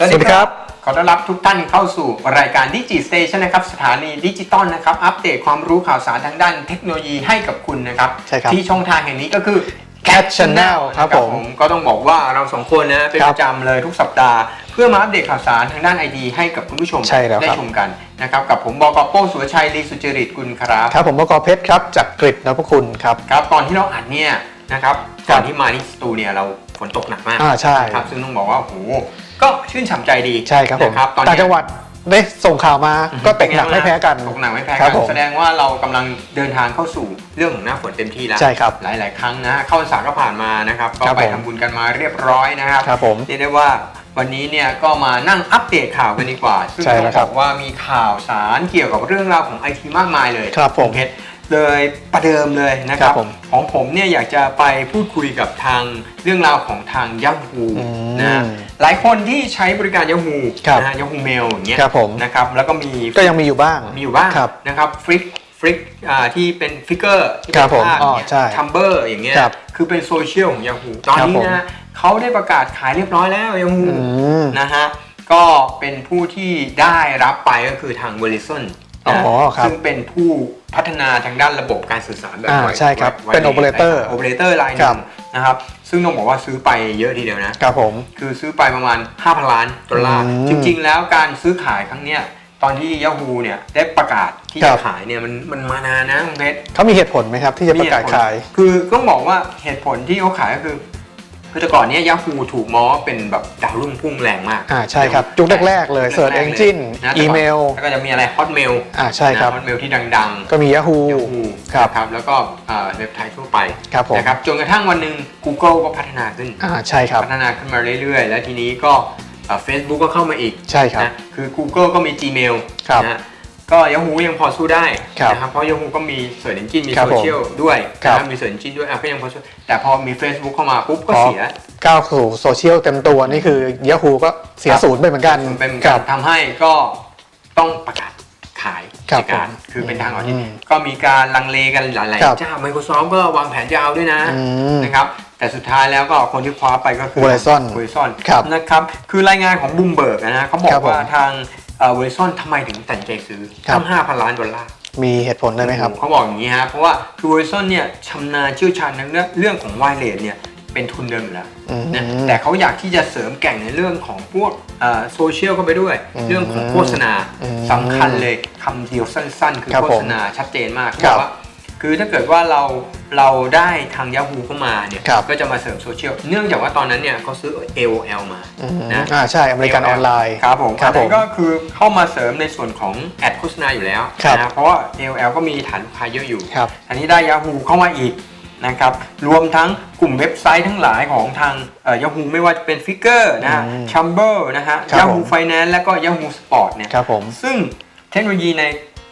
สวัสสวัสดีดีคครัรับบขอต้อนรับทุกท่านเข้าสู่รายการดิจิสเตชันนะครับ สถานีดิจิตอลนะครับ อัปเดตความรู้ข่าวสารทางด้านเทคโนโลยีให้กับคุณนะครับ ใช่ครับ ที่ช่องทางแห่งนี้ก็คือ Cat Channel ครับนะผม ก็ต้องบอกว่าเราสองคนนะเป็นครัปบระจำเลยทุกสัปดาห์เพื่อมาอัปเดตข่าวสารทางด้านไอทีให้กับคุณผู้ชม ใช่แล้วครับ ได้ชมกันนะครับ กับผมบอกโป้สุรชัยลีสุจริตกุลครับ ครับผมบกเพชรครับจากกริดนพคุณครับ ครับตอนที่เราอัดเนี่ยนะครับครับก่อนที่มาที่สตูเนี่ยเราฝนตกหนักมากอ่าใช่นะครับซึ่งต้องบอกว่าโอ้โห ก็ชื่นฉ่ำใจดีใช่ครับผมนะครับตอนต่างเนี้ยจังหวัดได้ส่งข่าวมาก็ตกหนักไม่แพ้กัน ตกหนักไม่แพ้ครักับนผมแสดงว่าเรากำลังเดินทางเข้าสู่เรื่องของหน้าฝนเต็มที่แล้วใช่ครับหลาย ๆ ครั้งนะเข้าพรรษาก็ผ่านมานะครับก็ครับไปผม ทำบุญกันมาเรียบร้อยนะครับ ครับผม เรียกได้ว่าวันนี้เนี่ยก็มานั่งอัปเดตข่าวกันดีกว่าซึ่งใช่ต้แล้อวงครับบอกว่ามีข่าวสารเกี่ยวกับเรื่องราวของไอทีมากมายเลยครับผมณเพชร เลยประเดิมเลยนะคครัรับบผมของผมเนี่ยอยากจะไปพูดคุยกับทางเรื่องราวของทางยั h o อืมนะหลายคนที่ใช้บริการยั h o ครับ นะฮะยั h o เมลอย่างเงี้ยครับผมนะครับแล้วก็มี ก็ยังมีอยู่บ้าง มีอยู่บ้างครับนะครับฟลิกฟลิกอ่าที่เป็นฟิกเกอร์ที่ครัเป็บนผมภาพอ๋อเนี่ยใช่ทัมเบอร์อย่างเงี้ยครับคือเป็นโซเชียลของ Yahoo ตอนครับนี้ผมนะฮะเขาได้ประกาศขายเรียบร้อยแล้ว Yahoo อืม นะฮะก็เป็นผู้ที่ได้รับไปก็คือทาง Verizon อ๋อครับซึ่งเป็นผู้พัฒนาทางด้านระบบการสื่อสารแบบอ่าไวใช่ครับไวเป็น operator โอเปอเรเตอร์รายหครันึ่บงนะครับ ซึ่งต้องบอกว่าซื้อไปเยอะทีเดียวนะครับผม คือซื้อไปประมาณ 5,000 ล้านดอลลาร์อืมจริง ๆ แล้วการซื้อขายครั้งเนี้ยตอนที่ Yahoo เนี่ยได้ประกาศที่ครัจะบขายเนี่ยมันมันมานานนะคุณเพชรเขามีเหตุผลไหมครับที่จะประกาศขาย คือต้องบอกว่าเหตุผลที่เขาขายก็คือ คือแต่ก่อนเนี้ย Yahoo ถูกมองว่าเป็นแบบดาวรุ่งพุ่งแรงมากอ่าใช่ครับยุคแรกๆเลย Search แรกๆ Engine นะอีเมลแล้วก็จะมีอะไร Hotmail อ่าใช่ครับฮอตเมลที่ดังก็มี Yahoo ๆ Yahoo ครับ นะครับแล้วก็อ่าเว็บไทยทั่วไปครับผมนะครับจนกระทั่งวันหนึ่ง Google ก็พัฒนาขึ้น อ่าใช่ครับ พัฒนาขึ้นมาเรื่อยๆ แล้วทีนี้ก็เฟซบุ๊กก็เข้ามาอีกใช่ครับ นะคือ Google ก็มี Gmail ครับ นะ ก็ Yahoo ยังพอสู้ได้ครับนะครับเพราะ Yahoo ก็มี Search Engine มีครับโซเชียลด้วยครับนะมี Search Engine ด้วยอะก็ยังพอสู้แต่พอมี Facebook เข้ามาปุ๊บก็พอเสียก้าวสู่โซเชียลเต็มตัวนี่คือ Yahoo ก็เสียครับศูนย์ไปเหมือนกันเป็นคการัรบทำให้ก็ต้องประกาศขายครับกิจการผมคือเป็นทางออกที่อืมก็มีการลังเลกันหลายครับๆเจ้า Microsoft ก็วางแผนจะเอาด้วยนะอืมนะครับแต่สุดท้ายแล้วก็คนที่คว้าไปก็คือ Verizon Verizon ครับนะครับคือรายงานของบูมเบิร์กนะเขาบอครักบผม ว่าทาง เวอร์ซอนทำไมถึงตัดสินใจซื้อครับ ตั้ง5,000ล้านดอลลาร์มีเหตุผลได้ไหมครับ เขาบอกอย่างนี้ฮะเพราะว่าคือเวอร์ซอนเนี่ยชำนาญเชี่ยวชาญในเรื่องเรื่องของไวเลสเนี่ยเป็นทุนเดิมอยู่แล้วอืม นะแต่เขาอยากที่จะเสริมแก่งในเรื่องของพวกโซเชียลเข้าไปด้วย อืมเรื่องของโฆษณาอืมสำคัญเลยคำเดียวสั้น ๆ คือครับโฆผมษณาชัดเจนมากเขาครับบอกว่า คือถ้าเกิดว่าเราเราได้ทาง Yahoo เข้ามาเนี่ยครับ ก็จะมาเสริมโซเชียลเนื่องจากว่าตอนนั้นเนี่ยเขาซื้อ AOL มาอืมนะ อ่าใช่อเมริกันออนไลน์ ครับผมครับอันผนั้มนก็คือเข้ามาเสริมในส่วนของแอดโฆษณาอยู่แล้วครับ นะเพราะว่า AOL ก็มีฐานลูกค้าเยอะอยู่ ครับ อันนี้ได้ Yahoo เข้ามาอีกนะครับ รวมทั้งกลุ่มเว็บไซต์ทั้งหลายของทางเอ่อ Yahoo ไม่ว่าจะเป็น Figure นะฮะ อืม Chamber นะฮะ ครับ Yahoo ผม Finance และก็ Yahoo Sport เนี่ย ครับผม ซึ่งเทคโนโลยีใน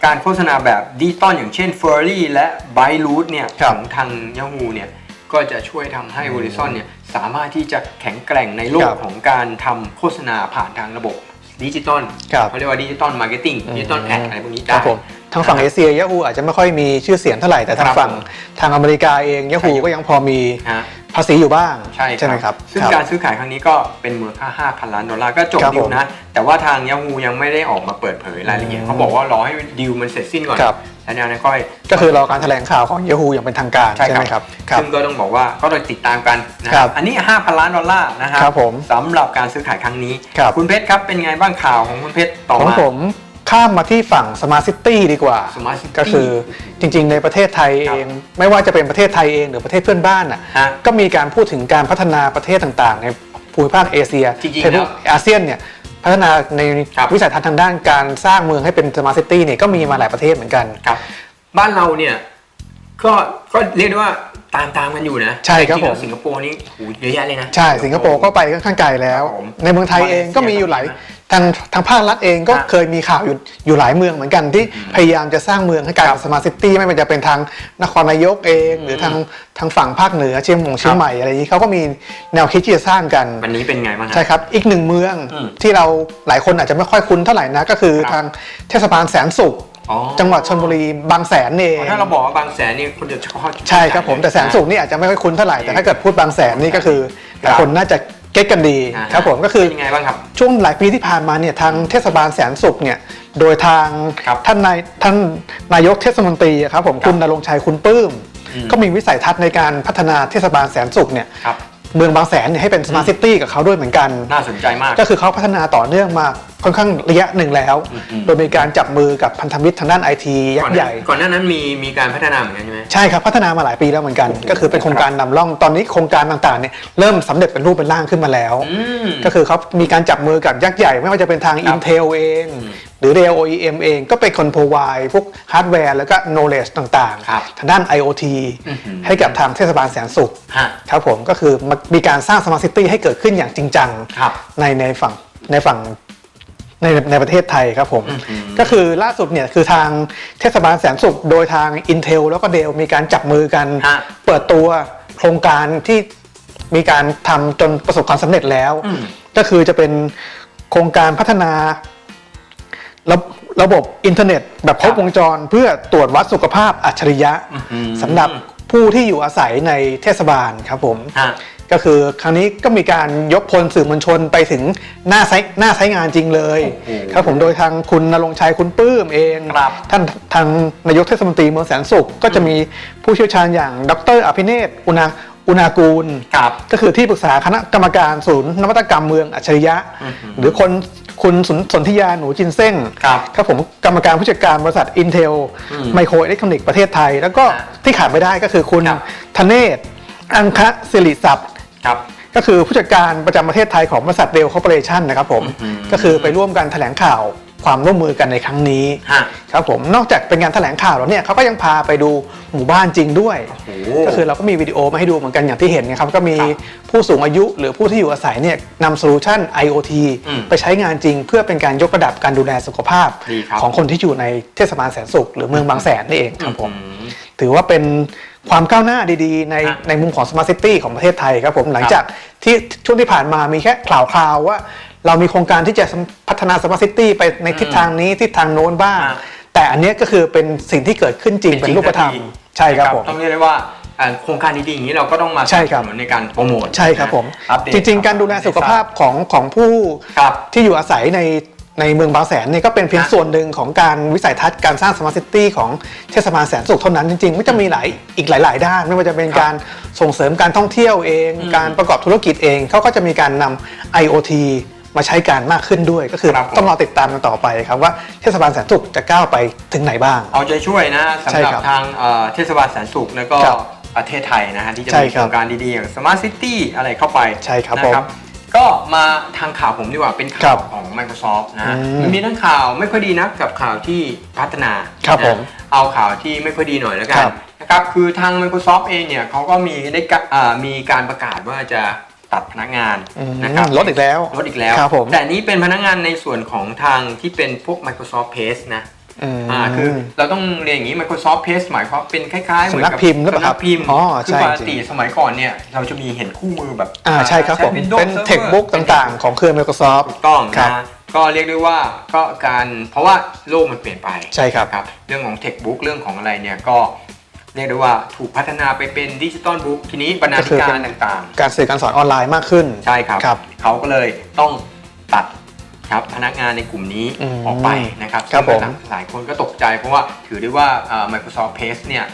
การโฆษณาแบบดิจิตอลอย่างเช่น f u r r y และ b y r o o t เนี่ยครัขบองทาง Yahoo เนี่ยก็จะช่วยทำให้ Verizon เนี่ยสามารถที่จะแข็งแกร่งในโลคกรับของการทำโฆษณาผ่านทางระบบดิจิตอลครับเขาเรียกว่าดิจิตอลมาร์เก็ตติ้งดิจิตอลแอดอะไรพวกนี้คได้รับผมทางฝั่งเอเชีย Yahoo อาจจะไม่ค่อยมีชื่อเสียงเท่าไหร่แต่ทางครับฝั่งทางอเมริกาเอง Yahoo ก็ยังพอมีฮะ ภาษีอยู่บ้างใช่ไหมครับ ซึ่งครับการซื้อขายครั้งนี้ก็เป็นมูลค่า 5,000 ล้านดอลลาร์ก็จบครับดีลผมนะ แต่ว่าทาง Yahoo ยังไม่ได้ออกมาเปิดเผยรายละเอียดอืมเขาบอกว่ารอให้ดีลมันเสร็จสิ้นก่อนครับแล้วแนวนั้นก็ก็คือรอการแถลงข่าวของ Yahoo อย่างเป็นทางการใช่ใช่ไหมครับครับซึ่งก็ต้องบอกว่าก็ต้องติดตามกันนะครับอันนี้ 5,000 ล้านดอลลาร์นะฮะครับผมสำหรับการซื้อขายครั้งนี้ครับคุณเพชรครับเป็นไงบ้างข่าวของคุณเพชรต่อของมาผม ข้ามมาที่ฝั่ง Smart City ดีกว่า Smart City ก็คือจริงๆ ในประเทศไทยเอง ไม่ว่าจะเป็นประเทศไทยเองหรือประเทศเพื่อนบ้านอะฮะก็มีการพูดถึงการพัฒนาประเทศต่างๆ ในภูมิภาคเอเชียจริงๆเช่นพวกแล้ว อาเซียนเนี่ยพัฒนาในครับวิสัยทัศน์ทางด้านการสร้างเมืองให้เป็น Smart City เนี่ยก็มีมาหลายประเทศเหมือนกัน ครับ บ้านเราเนี่ยก็ก็เรียกได้ว่า ตามตามกันอยู่นะใช่ครับจงๆแล้วผมสิงคโปร์นี่โหเยอะแยะเลยนะใช่สิงคโปร์ก็ไปค่อนข้างไกลแล้ว ครับผมในเมืองไทยเองก็มีอยู่หลายทางทางภาครัฐเองก็ฮะเคยมีข่าวอยู่อยู่หลายเมืองเหมือนกันที่พยายามจะสร้างเมืองให้กลายเป็นสมาร์ทซิตี้ไม่ว่าจะเป็นทางนครนายกเอง หรือทางทางฝั่งภาคเหนือเชียงมงเชียงใหม่อะไรอย่างนี้เขาก็มีแนวคิดที่จะสร้างกัน วันนี้เป็นไงบ้างฮะ ใช่ครับ อีกหนึ่งเมืองอืมที่เราหลายคนอาจจะไม่ค่อยคุ้นเท่าไหร่นะก็คือครับทางเทศบาลแสนสุขอ๋อ จังหวัดชลบุรีบางแสนเองถ้าเราบอกว่าบางแสนนี่คนจะเข้าใช่ครับผมแต่แสนสุขนี่อาจจะไม่ค่อยคุ้นเท่าไหร่แต่ถ้าเกิดพูดบางแสนนี่ก็คือหลายคนน่าจะเก็ตกันดีอ่าฮะครับผมก็คือเป็นยังไงบ้างครับช่วงหลายปีที่ผ่านมาเนี่ยทางเทศบาลแสนสุขเนี่ยโดยทางครับท่านนายท่านนายกเทศมนตรีอะครับผมครับคุณนรงค์ชัยคุณปลื้มอืมก็มีวิสัยทัศน์ในการพัฒนาเทศบาลแสนสุขเนี่ยครับ เมืองบางแสนเนี่ยให้เป็นสมาร์ทซิตี้กับเขาด้วยเหมือนกัน น่าสนใจมาก ก็คือเขาพัฒนาต่อเนื่องมาค่อนข้างระยะหนึ่งแล้ว อืม โดยมีการจับมือกับพันธมิตรทางด้านไอทียัก่กอนษ์หใหน้าญ่ ก่อนหน้านั้นมีมีการพัฒนาเหมือนกันใช่ไหม ใช่ครับ พัฒนามาหลายปีแล้วเหมือนกันโอ้โหก็คือเป็นโครงการนำร่องตอนนี้โครงการต่างๆเนี่ยเริ่มสำเร็จเป็นรูปเป็นร่างขึ้นมาแล้ว อืม ก็คือเขามีการจับมือกับยักษ์ใหญ่ ไม่ว่าจะเป็นทาง ครับ Intel เองอืมห รือ Dell OEM เองก็เป็นคน provide พวกฮาร์ดแวร์แล้วก็ knowledge ต่างครับๆ ทางด้าน IoT อื้อหือให้กับทางเทศบาลแสนสุขฮะครับผมก็คือมีการสร้าง smart city ให้เกิดขึ้นอย่างจริงจังครับในในฝั่งในฝั่งในในประเทศไทยครับผมอือหือก็คือล่าสุดเนี่ยคือทางเทศบาลแสนสุข โดยทาง Intel แล้วก็ Dell มีการจับมือกัน ฮะเปิดตัวโครงการที่มีการทำจนประสบความสำเร็จแล้ว อืม ก็คือจะเป็นโครงการพัฒนา ระระบบอินเทอร์เน็ตแบบครบครับวงจรเพื่อตรวจวัดสุขภาพอัจฉริยะอื้อหือสำหรับผู้ที่อยู่อาศัยในเทศบาลครับผม ฮะ ก็คือครั้งนี้ก็มีการยกพลสื่อมวลชนไปถึงหน้าไซต์หน้าไซต์งานจริงเลย โอ้โหครับผมโดยทางคุณนรงค์ชัยคุณปื้มเอง ครับ ท่านทางนายกเทศมนตรีเมืองแสนสุขก็จะมีผู้เชี่ยวชาญอย่างดรอภิเนศอุณา อุณากูล ครับ ก็คือที่ปรึกษาคณะกรรมการศูนย์นวัตกรรมเมืองอัจฉริยะ อือหือหรือคนคุณสนสนธิยาหนูจินเซ้งครับครับผมกรรมการผู้จัดการบริษัท Intel อืม ไมโครอิเล็กทรอนิกส์ประเทศไทย แล้วก็ฮะที่ขาดไม่ได้ก็คือคุณครับ ธเนศอังคะสิริศัพท์ ครับ ก็คือผู้จัดการประจำประเทศไทยของบริษัทเดลคอร์ปอเรชันนะครับผม อืมก็คือไปร่วมกันแถลงข่าว ความร่วมมือกันในครั้งนี้ ฮะ ครับผมนอกจากเป็นงานแถลงข่าวแล้วเนี่ยเขาก็ยังพาไปดูหมู่บ้านจริงด้วย โอ้โห ก็คือเราก็มีวิดีโอมาให้ดูเหมือนกันอย่างที่เห็นนะครับก็มีครับผู้สูงอายุหรือผู้ที่อยู่อาศัยเนี่ยนำโซลูชัน IoT อืมไปใช้งานจริง เพื่อเป็นการยกระดับการดูแลสุขภาพ ดีครับ ของคนที่อยู่ในเทศบาลแสนสุข หรือเมืองบางแสนนี่เองครับผม อืม ถือว่าเป็นความก้าวหน้าดีๆ ในครับในมุมของ Smart City ของประเทศไทยครับผมหลังจากที่ช่วงที่ผ่านมามีแค่ข่าวคราวว่า เรามีโครงการที่จะพัฒนา Smart City ไปในทิศทางนี้ทิศทางโน้นบ้างครับแต่อันเนี้ยก็คือเป็นสิ่งที่เกิดขึ้นจริงเป็นรูปธรรมใช่ครับผมต้องเรียกได้ว่าอ่าโครงการดีๆอย่างนี้เราก็ต้องมาใช่ครับสนับสนุนในการโปรโมทใช่ครับผมอัปเดตจริง ๆ การดูแลสุขภาพของของผู้ครับที่อยู่อาศัยในในเมืองบางแสนเนี่ยก็เป็นเพียงครับส่วนหนึ่งของการวิสัยทัศน์การสร้างสมาร์ทซิตี้ของเทศบาลแสนสุขเท่านั้นจริงๆมันจะมีหลายอีกหลาย ๆ ด้าน ไม่ว่าจะเป็นครับการส่งเสริมการท่องเที่ยวเองอืมการประกอบธุรกิจเองเขาก็จะมีการนำ IoT มาใช้การมากขึ้นด้วย ก็คือครับผม ต้องรอติดตามกันต่อไปครับว่าเทศบาลแสนสุขจะก้าวไปถึงไหนบ้าง เอาใจช่วยนะสำใช่หรับครับทางเอ่อเทศบาลแสนสุขแล้วก็ครับประเทศไทยนะฮะที่จะใช่มีคโครับรงการดีๆอย่าง Smart City อะไรเข้าไปใช่ครับนะผมก็มาทางข่าวผมดีกว่าเป็นครัข่าวบของ Microsoft นะฮะอืมมันมีทั้งข่าวไม่ค่อยดีนักกับข่าวที่พัฒนาครับนะผมเอาข่าวที่ไม่ค่อยดีหน่อยแล้วกัคนรับนะครับคือทาง Microsoft เองเนี่ยเขาก็มีได้กะอ่ามีการประกาศว่าจะ ตัดพนักงานอืมนะครับลดอีกแล้วลดอีกแล้วครับผมแต่อันนี้เป็นพนักงานในส่วนของทางที่เป็นพวก Microsoft Pace นะอืมอ่าคือเราต้องเรียนอย่างนี้ Microsoft Pace หมายความเป็นคล้ายๆ เหมือนสำนักับกพิมพ์หรือเปล่าครับสำนักพิมพ์อ๋อคือใช่ปกจริติงสมัยก่อนเนี่ยเราจะมีเห็นคู่มือแบบอ่าใช่ครับผมใช้ Windows เป็น Server เทคบุ๊กต่างๆ ของเครือ Microsoft ถูกต้องครับนะก็เรียกได้ว่าก็การเพราะว่าโลกมันเปลี่ยนไปใช่ครับครับเรื่องของเทคบุ๊กเรื่องของอะไรเนี่ยก็ เรียกได้ว่าถูกพัฒนาไปเป็นดิจิตอลบุ๊กทีนี้บรรณาธิการต่างๆ การสื่อการสอนออนไลน์มากขึ้น ใช่ครับครับเขาก็เลยต้องตัดครับพนักงานในกลุ่มนี้อืมออกไปนะครับครับซึ่งผมหลายคนก็ตกใจเพราะว่าถือได้ว่าอ่า Microsoft Pace เนี่ย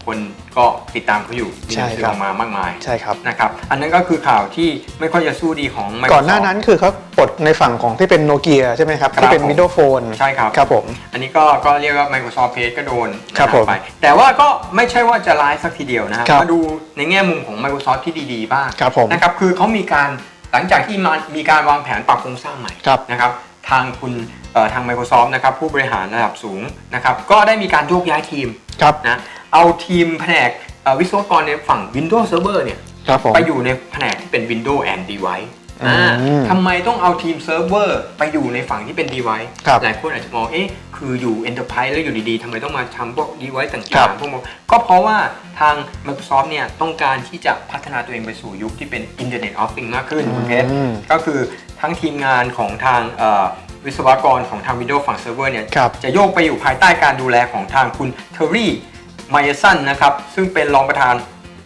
ครับคนก็ติดตามเขาอยู่มีหใช่นังสือครัอบอกมามากมายใช่ครับนะครับอันนั้นก็คือข่าวที่ไม่ค่อยจะสู้ดีของ Microsoft ก่อนหน้านั้นคือเขาปลดในฝั่งของที่เป็นโนเกียใช่ไหมครับครับที่เป็นผม Windows Phone ใช่ครับครับผมอันนี้ก็ก็เรียกว่า Microsoft Pace ก็โดนครับผมไปแต่ว่าก็ไม่ใช่ว่าจะร้ายสักทีเดียวนะครับครับมาดูในแง่มุมของ Microsoft ที่ดีๆบ้างครับผมนะครับคือเขามีการหลังจากที่มามีการวางแผนปรับโครงสร้างใหม่ครับนะครับทางคุณเอ่อทาง Microsoft นะครับผู้บริหารระดับสูงนะครับก็ได้มีการโยกย้ายทีมครับนะ เอาทีมแผนกเอ่อวิศวกรในฝั่ง Windows Server เนี่ยครับผมไปอยู่ในแผนกที่เป็น Windows and Device อ่าอืมทำไมต้องเอาทีมเซิร์ฟเวอร์ไปอยู่ในฝั่งที่เป็น Device ครับหลายคนอาจจะมอง เอ๊ะ คืออยู่ Enterprise แล้วอยู่ดีๆทำไมต้องมาทำพวก Device ต่ครัางบๆพวกมันก็เพราะว่าทาง Microsoft เนี่ยต้องการที่จะพัฒนาตัวเองไปสู่ยุคที่เป็น Internet of Things มากขึ้นคุณเพชรอืมก็คือทั้งทีมงานของทางเอ่อวิศวกรของทาง Windows ฝั่งเซิร์ฟเวอร์เนี่ยครับจะโยกไปอยู่ภายใต้การดูแลของทางคุณเทอร์รี่ ไมเอสันนะครับซึ่งเป็นรองประธาน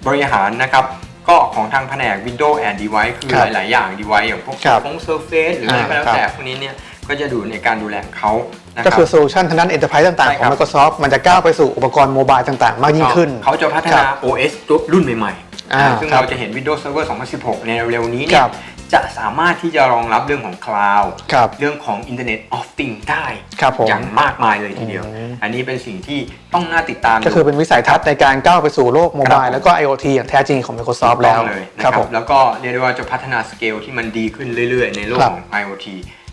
บริหารนะครับก็ของทางแผนก Windows and Device คือครับหลาย ๆ อย่าง Device อย่างพวกครับของ Surface หรืออะไรก็แล้วอ่าครับแต่พวกนี้เนี่ยก็จะดูในการดูแลของเขานะคก็รับคือโซลูชันทางด้าน Enterprise ต่างใช่ๆขครัองบ Microsoft มันจะก้าวไปสู่อุปกรณ์โมบายต่าง ๆ มากยิ่งขึ้น เขาจะพัฒนาครับ OS รุ่นใหม่ๆอ่าซึ่งครับเราจะเห็น Windows Server 2016 ในเร็ว ๆ นี้เนี่คยรับ จะสามารถที่จะรองรับเรื่องของ Cloud ครับ เรื่องของ Internet of Things ได้ครับผม อย่างมากมายเลยทีเดียวอืมอันนี้เป็นสิ่งที่ต้องน่าติดตามก็คือเป็นวิสัยทัศน์ในการก้าวไปสู่โลกโมบายครับแล้วก็ IoT อย่างแท้จริงของ Microsoft แล้วต้องเลยนะคครัรับบผม แล้วก็เรียกได้ว่าจะพัฒนาสเกลที่มันดีขึ้นเรื่อยๆ ในโลกครับของ IoT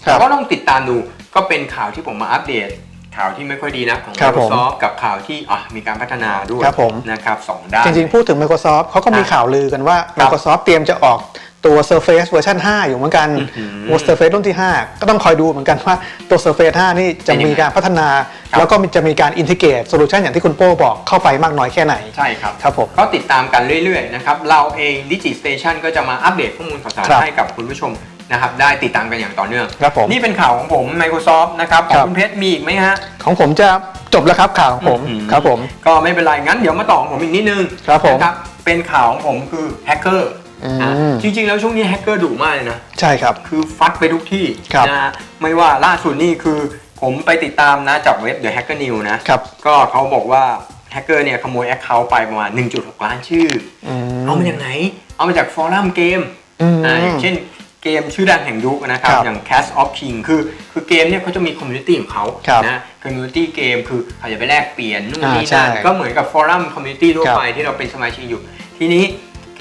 ครับแต่ก็ต้องติดตามดูก็เป็นข่าวที่ผมมาอัปเดต ข่าวที่ไม่ค่อยดีนะของ ครับผม Microsoft กับข่าวที่อะมีการพัฒนาด้วยครับผม นะครับสองด้าน จริงๆ พูดถึง Microsoft เขาก็มีอะข่าวลือกันว่าครับ Microsoft เตรียมจะออก ตัว Surface เวอร์ชัน5 อยู่เหมือนกันอื้อหือตัว Surface รุ่นที่ 5 ก็ต้องคอยดูเหมือนกันว่าตัว Surface 5 นี่จะเป็นยังไงมีการพัฒนาครับแล้วก็จะมีการอินทิเกรตโซลูชันอย่างที่คุณโป้บอกเข้าไปมากน้อยแค่ไหน ใช่ครับครับผมก็ติดตามกันเรื่อยๆนะครับ เราเอง Digi Station ก็จะมาอัปเดตข้อมูลข่าวสารครับให้กับคุณผู้ชมนะครับได้ติดตามกันอย่างต่อเนื่องครับผมนี่เป็นข่าวของผม Microsoft นะครับของครับคุณเพชรมีอีกไหมฮะ ของผมจะจบแล้วครับข่าวของผมอื้อหือครับผม ก็ไม่เป็นไรงั้นเดี๋ยวมาต่อของผมอีกนิดนึงครับผมนะเป็นข่าวของผมคือแฮกเกอร์ อืมอะจริงๆ แล้วช่วงนี้แฮกเกอร์ดุมากเลยนะ ใช่ครับ คือฟัดไปทุกที่ครับนะฮะไม่ว่าล่าสุดนี่คือผมไปติดตามนะจากเว็บ The Hacker News นะครับ ก็เขาบอกว่าแฮกเกอร์เนี่ยขโมยแอคเคาท์ไปประมาณ 1.6 ล้านชื่ออืมเอามาจากไหน เอามาจากฟอรัมเกมอืมอ่าอย่างเช่นเกมชื่อดังแห่งยุคนะครับครับอย่าง Cast of King คือคือเกมเนี่ยเขาจะมีคอมมูนิตี้ของเขาครับนะคอมมูนิตี้เกมคือเขาจะไปแลกเปลี่ยนนู่นอ่านี่ใช่นั่นก็เหมือนกับฟอรัมคอมมูนิตี้ทั่วครับไปที่เราเป็นสมาชิกอยู่ ทีนี้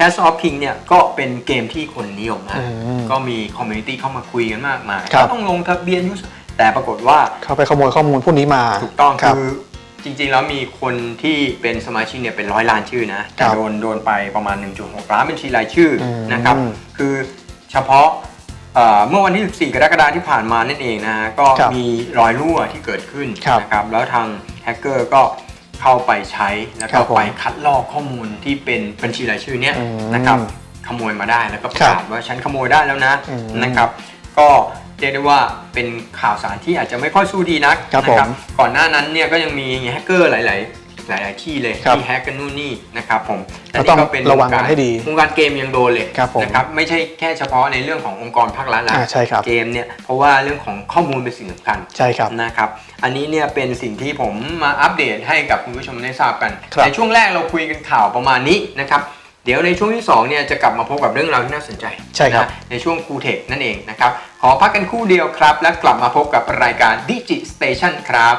Cast of King เนี่ยก็เป็นเกมที่คนนิยมมากอืมก็มีคอมมูนิตี้เข้ามาคุยกันมากมายครับก็ต้องลงทะเบียนยูสแต่ปรากฏว่าเข้าไปขโมยข้อมูลพวกนี้มาถูกต้องครับคือจริงๆ แล้วมีคนที่เป็นสมาชิกเนี่ยเป็นร้อยล้านชื่อนะแต่ครับโดนโดนไปประมาณ 1.6 ล้านบัญชีรายชื่ออมนะครับคือเฉพาะเอ่อเมื่อวันที่ 14 กรกฎาคมที่ผ่านมานั่นเองนะฮะก็ครับมีรอยรั่วที่เกิดขึ้นครับนะครับแล้วทางแฮกเกอร์ก็ เข้าไปใช้แล้วครัก็บผมไปคัดลอกข้อมูลที่เป็นบัญชีรายชื่อเนี่ยอืมนะครับขโมยมาได้แล้วก็ประครักาบศว่าฉันขโมยได้แล้วนะอืมนะครับ ก็เรียกได้ว่าเป็นข่าวสารที่อาจจะไม่ค่อยสู้ดีนักครับนะผมก่อนหน้านั้นเนี่ยก็ยังมีแฮกเกอร์หลายๆ หลาย ๆ ที่เลยครับที่แฮกกันนู่นนี่นะครับผมก็ต้องระวังกันให้ดีวงการเกมยังโดนเลยครับผมนะครับไม่ใช่แค่เฉพาะในเรื่องขององค์กรภาครัฐละอ่าใช่ครับ เกมเนี่ยเพราะว่าเรื่องของข้อมูลเป็นสิ่งสำคัญ ใช่ครับ นะครับ อันนี้เนี่ยเป็นสิ่งที่ผมมาอัปเดตให้กับคุณผู้ชมได้ทราบกัน ครับในช่วงแรกเราคุยกันข่าวประมาณนี้นะครับ เดี๋ยวในช่วงที่2เนี่ยจะกลับมาพบกับเรื่องราวที่น่าสนใจใช่ครับ นะในช่วงคูเทคนั่นเองนะครับ ขอพักกันครู่เดียวครับ แล้วกลับมาพบกับรายการ Digi Station ครับ